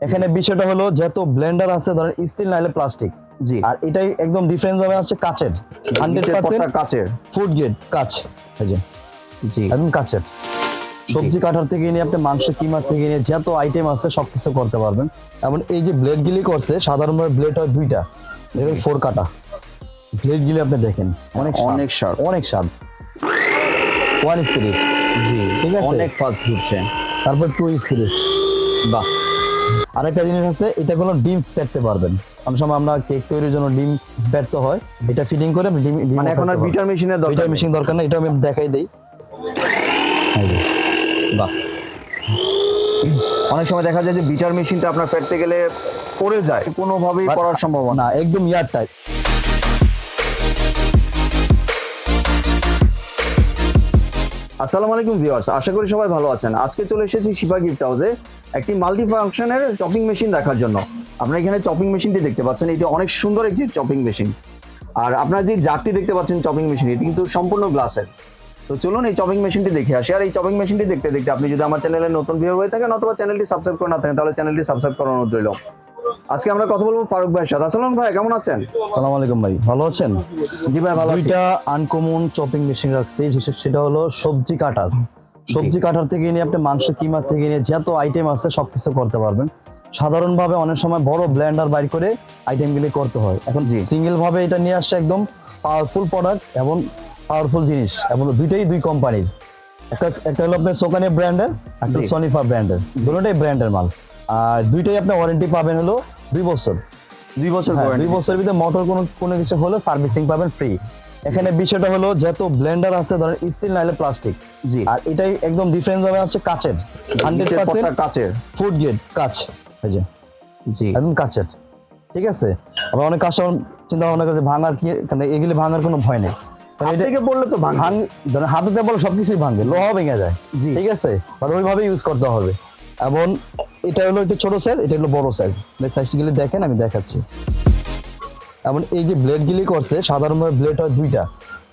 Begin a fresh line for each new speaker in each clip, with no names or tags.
এখানে বিষয়টা হলো যেহেতু ব্লেন্ডার আছে ধরেন স্টিল নাইলে প্লাস্টিক
জি।
আর এটাই একদম ডিফারেন্স ভাবে আছে কাচের।
কাচের।
ফুড গ্রেড কাচ।
জি।
একদম কাচের। সবজি কাটার থেকে নিয়ে আপনি মাংস কিমার থেকে নিয়ে যত আইটেম আছে সবকিছু করতে পারবেন। এবং এই যে ব্লেড গিলি করছে সাধারণভাবে ব্লেড হয় দুইটা। দেখুন ফোর কাটা। ব্লেড গিলি আপনি দেখেন অনেক
অনেক sharp।
অনেক শার্প ওয়ান স্পিরিট
জি
ঠিক আছে।
অনেক ফাস্ট ঘুরছে।
তারপর টু স্পিরিট
বাহ।
আরেকটা জিনিস আছে এটা কোনো ডিম ফেটতে পারবেন। অনেক সময় আমরা কেক তৈরির জন্য ডিম ফেটতে হয় এটা ফিটিং করে ডিম
মানে এখন আর বিটার মেশিনের দরকার
বিটার মেশিন দরকার না এটা আমি দেখাই দেই।
বাহ। অনেক সময় দেখা যায় যে বিটার মেশিনটা আপনার ফেটতে গেলে পড়ে যায় কোনোভাবেই পড়ার সম্ভাবনা।
না একদম ইয়ার টাইট।
আসসালামু আলাইকুম ভিউয়ার্স, আশা করি সবাই ভালো আছেন। আজকে চলে এসেছি শিফা গিফট হাউসে একটি মাল্টি ফাংশনের চপিং মেশিন দেখার জন্য। আপনারা এখানে চপিং মেশিনটি দেখতে পাচ্ছেন, এটি অনেক সুন্দর একটি চপিং মেশিন আর আপনারা যে জারটি দেখতে পাচ্ছেন চপিং মেশিন এটি কিন্তু সম্পূর্ণ গ্লাসের তো চলুন এই চপিং মেশিনটি দেখে আসি। আর এই চপিং মেশিনটি দেখতে দেখতে আপনি যদি আমার চ্যানেলে নতুন ভিউয়ার হয়ে থাকেন অথবা চ্যানেলটি সাবস্ক্রাইব করে না থাকেন, তাহলে চ্যানেলটি সাবস্ক্রাইব অনুরোধ রইল। আজকে আমরা কথা বলব ফারুক ভাইয়ের সাথে। আসসালাম ভাই কেমন আছেন?
সালাম আলাইকুম ভাই ভালো আছেন?
জি ভাই ভালো আছি।
দুইটা আনকমন চপিং মেশিন রাখছি সেটা হলো সবজি কাটার সবজি কাটার থেকে নিয়ে আপনি মাংস কিমার থেকে নিয়ে যত আইটেম আছে সবকিছু করতে পারবেন। সাধারণভাবে অনেক সময় বড় ব্লেন্ডার বাইর করে আইটেমগুলি করতে হয়। এখন
জি।
সিঙ্গেল ভাবে এটা নিয়ে আসছে একদম পাওয়ারফুল প্রোডাক্ট এবং পাওয়ারফুল জিনিস। এবং দুইটাই দুই কোম্পানির একটা একটা হলো আপনার সোকানি ব্র্যান্ডের একটা। সনিফা ব্র্যান্ডের দুটোটাই ব্র্যান্ডের মাল। আর দুইটাই আপনি ওয়ারেন্টি পাবেন হলো দুই বছর।
দুই বছর
হ্যাঁ, দুই বছরের ভিতরে মোটর কোনো কোনো কিছু হলে সার্ভিসিং পাবেন ফ্রি এখানে বিষয়টা হলো যেহেতু ব্লেন্ডার আছে ধরেন স্টিল নাইলে প্লাস্টিক
জি।
আর এটাই একদম ডিফারেন্স ভাবে আছে কাচের। হান্ড্রেড পার্সেন্ট
কাচের।
ফুড গ্রেড কাচ। এই যে।
জি।
একদম কাচের। ঠিক আছে? আবার অনেক কাস্টমার চিন্তা ভাবনা করে ভাঙার কি কারণ এগুলি ভাঙার কোনো ভয় নেই। কারণ
হাত
এটা
থেকে পড়লে তো ভাঙ
হাতে বলে সবকিছুই ভাঙবে লোহা ভেঙে যায়।
জি।
ঠিক আছে? বাট ওইভাবে ইউজ করতে হবে। এবং এটা হলো একটু ছোট সাইজ এটা হলো বড় সাইজ সাইজটি গেলে দেখেন আমি দেখাচ্ছি। এবং এই যে ব্লেড গিলি করছে সাধারণভাবে ব্লেড হয় দুইটা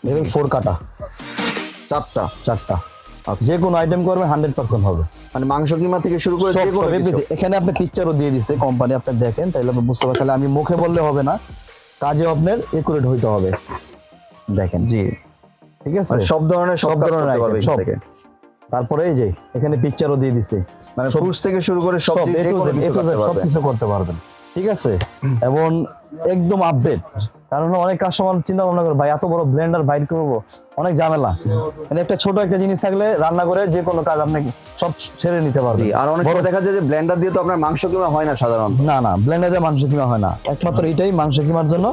দেখুন ফোর কাটা।
চারটা।
চারটা। যে কোনো আইটেম করবে হান্ড্রেড পার্সেন্ট হবে।
মানে মাংস কিমা থেকে শুরু করে।
এখানে আপনি পিকচারও দিয়ে দিচ্ছে কোম্পানি আপনি দেখেন তাহলে আপনি বুঝতে পারবেন তাহলে আমি মুখে বললে হবে না কাজে আপনার একুরেট হইতে হবে। দেখেন।
জি।
ঠিক আছে?
মানে সব ধরনের সব
ধরনের সব। তারপরে এই যে এখানে পিকচারও দিয়ে দিছে।
মানে ফ্রুটস থেকে শুরু করে সব
সব
কিছু করতে
পারবেন। ঠিক আছে? এবং একদম আপডেট কারণ অনেক কাস্টমার চিন্তা ভাবনা করে ভাই এত বড় ব্লেন্ডার বাইর করব? অনেক ঝামেলা। মানে একটা ছোট একটা জিনিস থাকলে রান্না করে যে কোনো কাজ আপনি সব ছেড়ে নিতে পারবেন।
আর অনেক বড় দেখা যায় যে ব্লেন্ডার দিয়ে তো আপনার মাংস কিমা হয় না সাধারণত।
না না ব্লেন্ডার দিয়ে মাংস কিমা হয় না। একমাত্র এটাই মাংস কিমার জন্য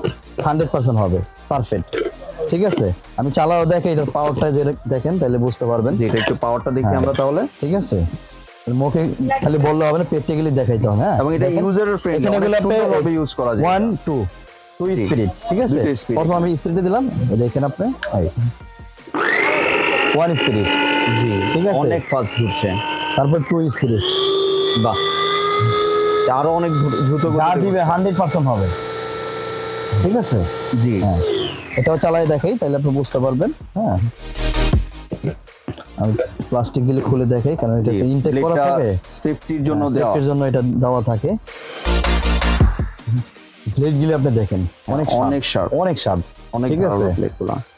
হান্ড্রেড পার্সেন্ট হবে। পারফেক্ট ঠিক আছে? আমি চালাও দেখে এটার পাওয়ারটা দেখেন তাহলে বুঝতে পারবেন।
এটা একটু পাওয়ারটা দেখি
হ্যাঁ।
আমরা তাহলে।
ঠিক আছে? মুখে খালি বললে হবে না প্র্যাকটিক্যালি দেখাইতে হবে হ্যাঁ?
এবং এটা। ইউজার ফ্রেন্ডলি
এখানে
ইউজ করা যায়।
One two two
G.
Spirit ঠিক আছে? প্রথম আমি স্পিরিটে দিলাম দেখেন আপনি ওয়ান স্পিরিট
জি
ঠিক আছে।
অনেক ফাস্ট ঘুরছে।
তারপর টু স্পিরিট
বাহ। আরও অনেক দ্রুত
যা দিবে হান্ড্রেড পার্সেন্ট হবে। ঠিক আছে?
জি।
হ্যাঁ। এটাও চালাই দেখাই তাহলে আপনি বুঝতে পারবেন হ্যাঁ। আমি প্লাস্টিক গুলি খুলে দেখাই কারণ এটা ইনটেক করা থাকে।
সেফটির জন্য দেওয়া।
সেফটির জন্য এটা দেওয়া থাকে। ব্লেড গুলি আপনি দেখেন অনেক
অনেক শার্প
অনেক শার্প
অনেক
ঠিক আছে?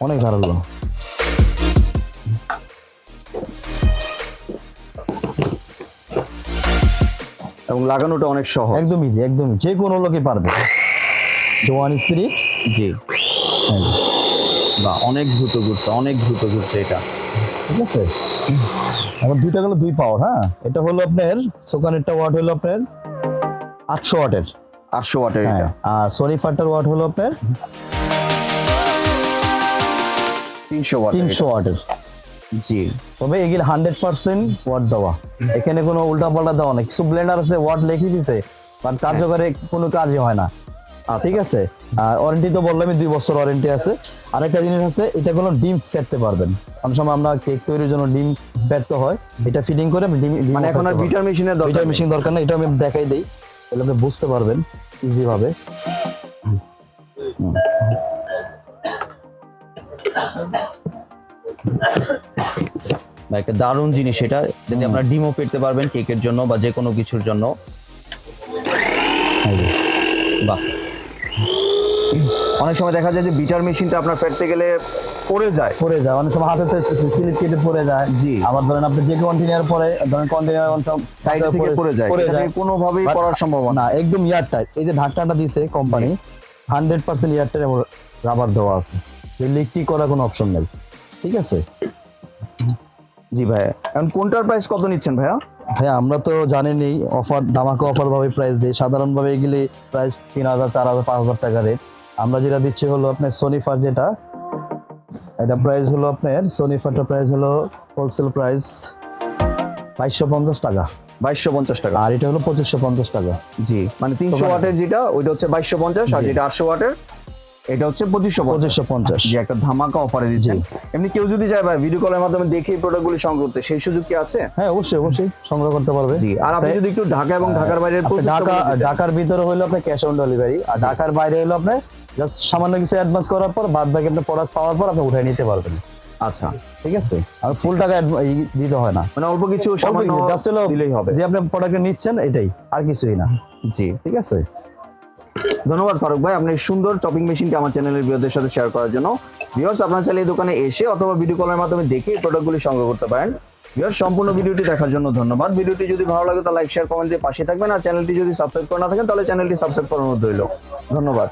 অনেক ধারালো।
এবং লাগানোটা অনেক সহজ।
একদম ইজি একদম যে কোনো লোকে পারবে। যে ওয়ান স্পিরিট
জি। বা অনেক দ্রুত ঘুরছে অনেক দ্রুত ঘুরছে এটা।
ঠিক আছে? এখন দুইটা গেলো দুই পাওয়ার হ্যাঁ? এটা হলো আপনার সোকানেরটা ওয়াট হলো আপনার আটশো ওয়াটের
আটশো ওয়াটের
হ্যাঁ
এটা।
আর সোনি ফাটার ওয়াট হলো আপনার
তিনশো ওয়াট
তিনশো ওয়াটের
জি।
তবে এগুলো হান্ড্রেড পার্সেন্ট ওয়াট দেওয়া। এখানে কোনো উল্টা পাল্টা দেওয়া না কিছু ব্লেন্ডার আছে ওয়াট লিখে দিছে বাট কার্যকরে কোনো কাজই হয় না। ঠিক আছে? আর ওয়ারেন্টি তো বললামই দুই বছর ওয়ারেন্টি আছে। আরেকটা জিনিস আছে এটা কোনো ডিম ফেটতে পারবেন অনেক সময় আমরা কেক তৈরির জন্য ডিম ফেটতে হয় এটা ফিটিং করে ডিম
মানে এখন আর বিটার মেশিনের দরকার
বিটার মেশিন দরকার না এটা আমি দেখাই দেই তাহলে আপনি বুঝতে পারবেন ইজি ভাবে।
একটা দারুণ জিনিস এটা যদি আপনারা ডিমও পেতে পারবেন কেকের জন্য বা যে কোনো কিছুর জন্য। বাহ। অনেক সময় দেখা যায় যে বিটার মেশিনটা আপনার ফেটতে গেলে পড়ে যায়।
পড়ে যায়। অনেক সময় হাতেতে স্লিপ কেটে পড়ে যায়।
জি।
আবার ধরেন আপনি যে কন্টিনিউয়ার পরে ধরেন কন্টিনিউয়ার
সাইড থেকে পড়ে যায়।
পড়ে যায়।
কোনোভাবেই পড়ার সম্ভাবনা
না একদম ইয়ার টাইট এই যে ঢাকনাটা দিছে company hundred percent air tight rubber দেওয়া আছে। যে লিকটি করার কোনো অপশন নেই। ঠিক আছে?
জি ভাইয়া এখন কোনটার প্রাইস কত নিচ্ছেন ভাইয়া?
হ্যাঁ আমরা তো জানেনই অফার দামাকে অফার ভাবে প্রাইস দিই সাধারণভাবে এগুলি প্রাইস তিন হাজার চার হাজার পাঁচ হাজার টাকা রেট আমরা যেটা দিচ্ছি হলো আপনার সোনিফার যেটা এটা প্রাইস হলো আপনার সোনিফারটা প্রাইস হলো হোলসেল প্রাইস বাইশশো পঞ্চাশ টাকা।
বাইশশো পঞ্চাশ টাকা।
আর এটা হলো পঁচিশশো পঞ্চাশ টাকা।
জি মানে তিনশো ওয়াটের যেটা ওইটা হচ্ছে বাইশশো পঞ্চাশ আর যেটা আটশো ওয়াটের এটা হচ্ছে পঁচিশশো
পঁচিশশো পঞ্চাশ।
যে একটা ধামাকা অফারে দিচ্ছেন। এমনি কেউ যদি চায় ভাই ভিডিও কলের মাধ্যমে দেখে এই প্রোডাক্টগুলি সংগ্রহ করতে সেই সুযোগ কি আছে?
হ্যাঁ অবশ্যই অবশ্যই সংগ্রহ করতে পারবে।
জি আর আপনি যদি একটু ঢাকা এবং ঢাকার
আপনি ঢাকা ঢাকার ভিতরে হলো আপনার ক্যাশ অন ডেলিভারি আর ঢাকার বাইরে হলো আপনার জাস্ট সামান্য কিছু অ্যাডভান্স করার পর বাদ বাকি আপনার প্রোডাক্ট পাওয়ার পর আপনি উঠাই নিতে পারবেন।
আচ্ছা
ঠিক আছে? আর ফুল টাকা দিতে হয় না।
মানে অল্প কিছু সামান্য
জাস্ট হলো
দিলেই হবে।
যে আপনি প্রোডাক্ট নিচ্ছেন এটাই আর কিছুই না।
জি
ঠিক আছে?
ধন্যবাদ ফারুক ভাই আপনি সুন্দর চপিং মেশিনটি আমার চ্যানেলের ভিউয়ারদের সাথে শেয়ার করার জন্য। ভিউয়ার্স আপনার চাইলে এই দোকানে এসে অথবা ভিডিও কলের মাধ্যমে দেখে এই প্রোডাক্টগুলি সংগ্রহ করতে পারেন। ভিউয়ার্স সম্পূর্ণ ভিডিওটি দেখার জন্য ধন্যবাদ। ভিডিওটি যদি ভালো লাগে তাহলে লাইক শেয়ার কমেন্ট দিয়ে পাশে থাকবেন। আর চ্যানেলটি যদি সাবস্ক্রাইব করে না থাকেন তাহলে চ্যানেলটি সাবস্ক্রাইব করার মধ্যে রইল। ধন্যবাদ।